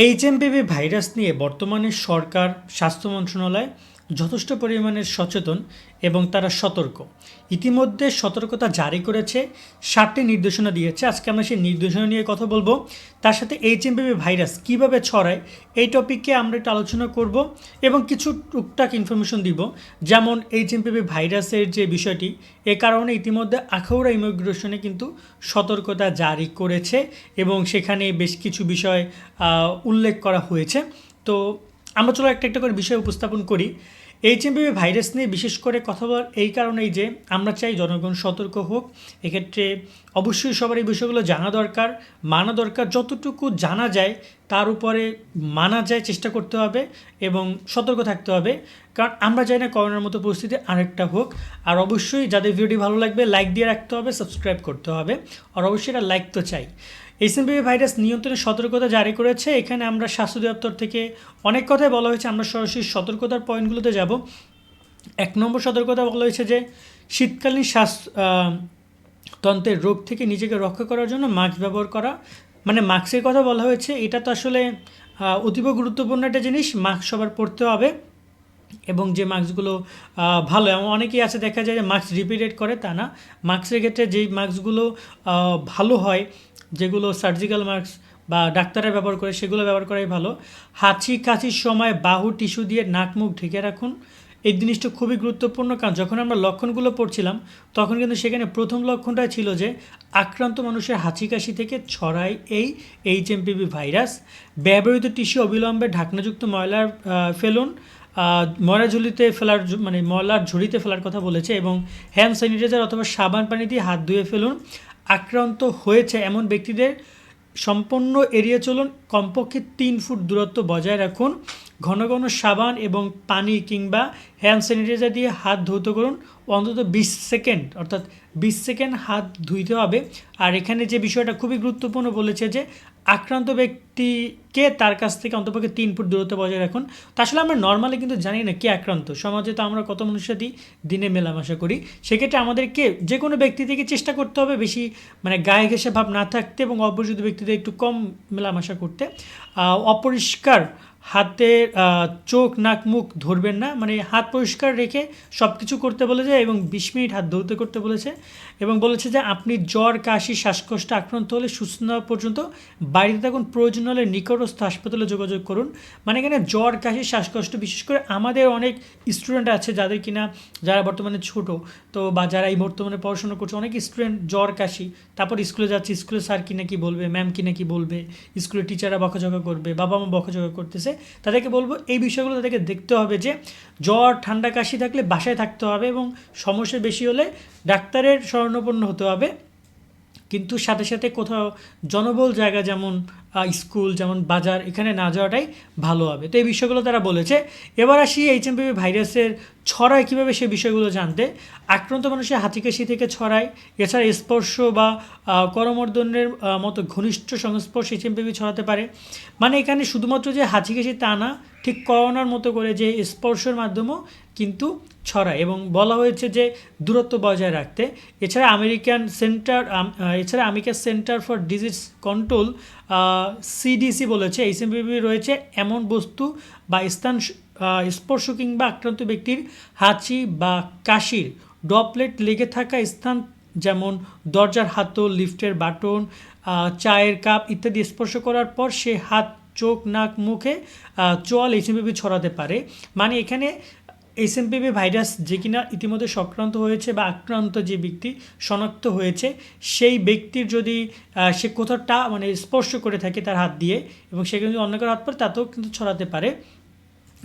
HMPV virus নিয়ে বর্তমানে সরকার স্বাস্থ্য মন্ত্রণালয় যথেষ্ট পরিমাণে সচেতন এবং তারা সতর্ক। ইতিমধ্যে সতর্কতা জারি করেছে ষাটটি নির্দেশনা দিয়েছে। আজকে আমরা সেই নির্দেশনা নিয়ে কথা বলব। তার সাথে এইচএমপিভি ভাইরাস কীভাবে ছড়ায় এই টপিককে আমরা একটু আলোচনা করব এবং কিছু টুকটাক ইনফরমেশন দিব। যেমন এইচএমপিভি ভাইরাসের যে বিষয়টি, এ কারণে ইতিমধ্যে আখাউড়া ইমিগ্রেশনে কিন্তু সতর্কতা জারি করেছে এবং সেখানে বেশ কিছু বিষয় উল্লেখ করা হয়েছে। তো আমরা চলো একটা একটা করে বিষয় উপস্থাপন করি। এইচএমপিভি ভাইরাস নিয়ে বিশেষ করে কথা বলার এই কারণেই যে আমরা চাই জনগণ সতর্ক হোক। এক্ষেত্রে অবশ্যই সবার এই বিষয়গুলো জানা দরকার, মানা দরকার। যতটুকু জানা যায় তার উপরে মানা যায় চেষ্টা করতে হবে এবং সতর্ক থাকতে হবে। কারণ আমরা চাই না করোনার মতো পরিস্থিতি আরেকটা হোক। আর অবশ্যই যাদের ভিডিওটি ভালো লাগবে লাইক দিয়ে রাখতে হবে সাবস্ক্রাইব করতে হবে। আর অবশ্যই এটা লাইক তো চাই। এসএমপিভি ভাইরাস নিয়ন্ত্রণের সতর্কতা জারি করেছে। এখানে আমরা স্বাস্থ্য দপ্তর থেকে অনেক কথাই বলা হয়েছে। আমরা সরাসরি সতর্কতার পয়েন্টগুলোতে যাব। এক নম্বর সতর্কতা বলা হয়েছে যে, শীতকালীন শ্বাস তন্ত্রের রোগ থেকে নিজেকে রক্ষা করার জন্য মাস্ক ব্যবহার করা। মানে মাস্কের কথা বলা হয়েছে। এটা তো আসলে অতীব গুরুত্বপূর্ণ একটা জিনিস। মাস্ক সবার পড়তে হবে এবং যে মাস্কগুলো ভালো। এমন অনেকেই আছে, দেখা যায় যে মাস্ক রিপিটেড করে, তা না। মাস্কের ক্ষেত্রে যেই মাস্কগুলো ভালো হয় যেগুলো সার্জিক্যাল মাস্ক বা ডাক্তাররা ব্যবহার করে সেগুলো ব্যবহার করাই ভালো। হাঁচি কাশির সময় বাহু টিস্যু দিয়ে নাক মুখ ঢেকে রাখুন। এই জিনিসটা খুবই গুরুত্বপূর্ণ কারণ যখন আমরা লক্ষণগুলো পড়ছিলাম, তখন কিন্তু সেখানে প্রথম লক্ষণটা ছিল যে আক্রান্ত মানুষের হাঁচি কাশি থেকে ছড়ায় এই এইচ এইচএমপিভি ভাইরাস ব্যবহৃত টিস্যু অবিলম্বে ঢাকনাযুক্ত ময়লার ফেলুন। ময়লা ঝুলিতে ফেলার মানে ময়লার ঝুড়িতে ফেলার কথা বলেছে এবং হ্যান্ড স্যানিটাইজার অথবা সাবান পানি দিয়ে হাত ধুয়ে ফেলুন। আক্রান্ত হয়েছে এমন ব্যক্তিদের সম্পূর্ণ এড়িয়ে চলুন, কমপক্ষে তিন ফুট দূরত্ব বজায় রাখুন। ঘন ঘন সাবান এবং পানি কিংবা হ্যান্ড স্যানিটাইজার দিয়ে হাত ধৌত করুন। অন্তত বিশ সেকেন্ড, অর্থাৎ বিশ সেকেন্ড হাত ধুইতে হবে। আর এখানে যে বিষয়টা খুবই গুরুত্বপূর্ণ বলেছে যে আক্রান্ত ব্যক্তিকে তার কাছ থেকে অন্তপক্ষে তিন ফুট দূরত্ব বজায় রাখুন। তা আসলে আমরা নর্মালি কিন্তু জানি না কে আক্রান্ত। সমাজে তো আমরা কত মানুষের দিই দিনে মেলামেশা করি। সেক্ষেত্রে আমাদেরকে যে কোনো ব্যক্তি থেকে চেষ্টা করতে হবে বেশি মানে গায়ে ঘেসে ভাব না থাকতে এবং অপরিচিত ব্যক্তিদের একটু কম মেলামেশা করতে। অপরিষ্কার হাতে চোখ, নাক, মুখ ধরবেন না মানে হাত পরিষ্কার রেখে সব কিছু করতে বলেছে এবং বিশ মিনিট হাত ধৌত করতে বলেছে এবং বলেছে যে আপনি জ্বর, কাশি, শ্বাসকষ্ট আক্রান্ত হলে সুস্থ না পর্যন্ত বাড়িতে থাকুন, প্রয়োজন হলে নিকটস্থ হাসপাতালে যোগাযোগ করুন। মানে এখানে জ্বর, কাশি, শ্বাসকষ্ট, বিশেষ করে আমাদের অনেক স্টুডেন্ট আছে যাদের কিনা যারা বর্তমানে ছোট, তো বা যারা এই বর্তমানে পড়াশোনা করছে, অনেক স্টুডেন্ট জ্বর, কাশি, তারপর স্কুলে যাচ্ছে স্কুলে স্যার কিনা কি বলবে ম্যাম কিনা কি বলবে স্কুলের টিচাররা বকাঝকা করবে বাবা মা বকাঝকা করতেছে। তাদেরকে বলব এই বিষয়গুলো তাদেরকে দেখতে হবে যে জ্বর, ঠান্ডা, কাশি থাকলে বাসায় থাকতে হবে এবং সমস্যা বেশি হলে ডাক্তারের শরণাপন্ন হতে হবে। কিন্তু সাথে সাথে কোথাও জনবহুল জায়গা যেমন স্কুল যেমন বাজার এখানে না যাওয়াটাই ভালো হবে। তো এই বিষয়গুলো তারা বলেছে। এবার আসি এইচএমপিভি ভাইরাসের ছড়ায় কীভাবে সে বিষয়গুলো জানতে। আক্রান্ত মানুষের হাতিকাশি থেকে ছড়ায়। এছাড়া স্পর্শ বা করমর্দনের মতো ঘনিষ্ঠ সংস্পর্শ এইচ এইচএমপিভি ছড়াতে পারে। মানে এখানে শুধুমাত্র যে হাঁচিকাশি তা না ঠিক করোনার মতো করে যে স্পর্শের মাধ্যমেও কিন্তু ছড়ায় এবং বলা হয়েছে যে দূরত্ব বজায় রাখতে। এছাড়া আমেরিকান সেন্টার এছাড়া American Center for disease control CDC বলেছে এইচএমপিভি রয়েছে এমন বস্তু বা স্থান স্পর্শ কিংবা আক্রান্ত ব্যক্তির হাঁচি বা কাশির ড্রপলেট লেগে থাকা স্থান যেমন দরজার হাতল, লিফটের বাটন চায়ের কাপ ইত্যাদি স্পর্শ করার পর সে হাত চোখ, নাক, মুখে চোয়াল এইচএমপিভি ছড়াতে পারে। মানে এখানে এসএমপিভি ভাইরাস যে কিনা ইতিমধ্যে সক্রান্ত হয়েছে বা আক্রান্ত যে ব্যক্তি শনাক্ত হয়েছে, সেই ব্যক্তির যদি সে কোথাওটা মানে স্পর্শ করে থাকে তার হাত দিয়ে এবং সে যদি অন্য কারও হাত পরে তাতেও কিন্তু ছড়াতে পারে।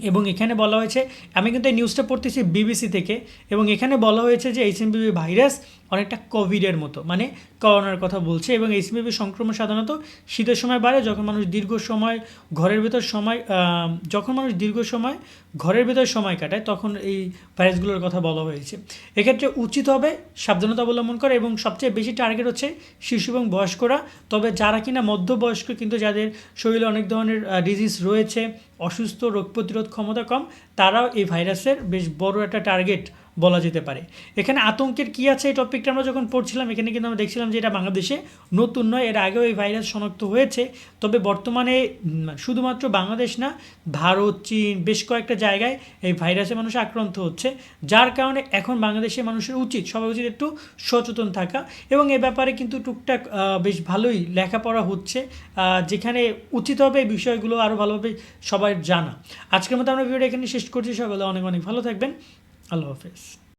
এবং এখানে বলা হয়েছে, আমি কিন্তু এই নিউজটা পড়তেছি বিবিসি থেকে, এবং এখানে বলা হয়েছে যে এইচএমপিভি ভাইরাস অনেকটা কোভিডের মতো। মানে করোনার কথা বলছে এবং এইচএমপিভি সংক্রমণ সাধারণত শীতের সময় বাড়ে, যখন মানুষ দীর্ঘ সময় ঘরের ভেতর সময় যখন মানুষ দীর্ঘ সময় ঘরের ভেতর সময় কাটায়, তখন এই ভাইরাসগুলোর কথা বলা হয়েছে। এক্ষেত্রে উচিত হবে সাবধানতা অবলম্বন করা এবং সবচেয়ে বেশি টার্গেট হচ্ছে শিশু এবং বয়স্করা। তবে যারা কিনা মধ্যবয়স্ক, কিন্তু যাদের শরীরে অনেক ধরনের ডিজিজ রয়েছে, অসুস্থ, রোগ প্রতিরোধ ক্ষমতা কম, তারাও এই ভাইরাসের বেশ বড় একটা টার্গেট বলা যেতে পারে। এখানে আতঙ্কের কী আছে এই টপিকটা আমরা যখন পড়ছিলাম, এখানে কিন্তু আমরা দেখছিলাম যে এটা বাংলাদেশে নতুন নয়, এর আগেও এই ভাইরাস শনাক্ত হয়েছে। তবে বর্তমানে শুধুমাত্র বাংলাদেশ না, ভারত, চীন, বেশ কয়েকটা জায়গায় এই ভাইরাসে মানুষ আক্রান্ত হচ্ছে। যার কারণে এখন বাংলাদেশের মানুষের উচিত সবার উচিত একটু সচেতন থাকা এবং এ ব্যাপারে কিন্তু টুকটাক বেশ ভালোই লেখাপড়া হচ্ছে যেখানে উচিত হবে এই বিষয়গুলো আরও ভালোভাবে সবাই জানা। আজকের মতো আমরা ভিডিওটা এখানে শেষ করছি। সকলে অনেক অনেক ভালো থাকবেন। আল্লাহ হাফেজ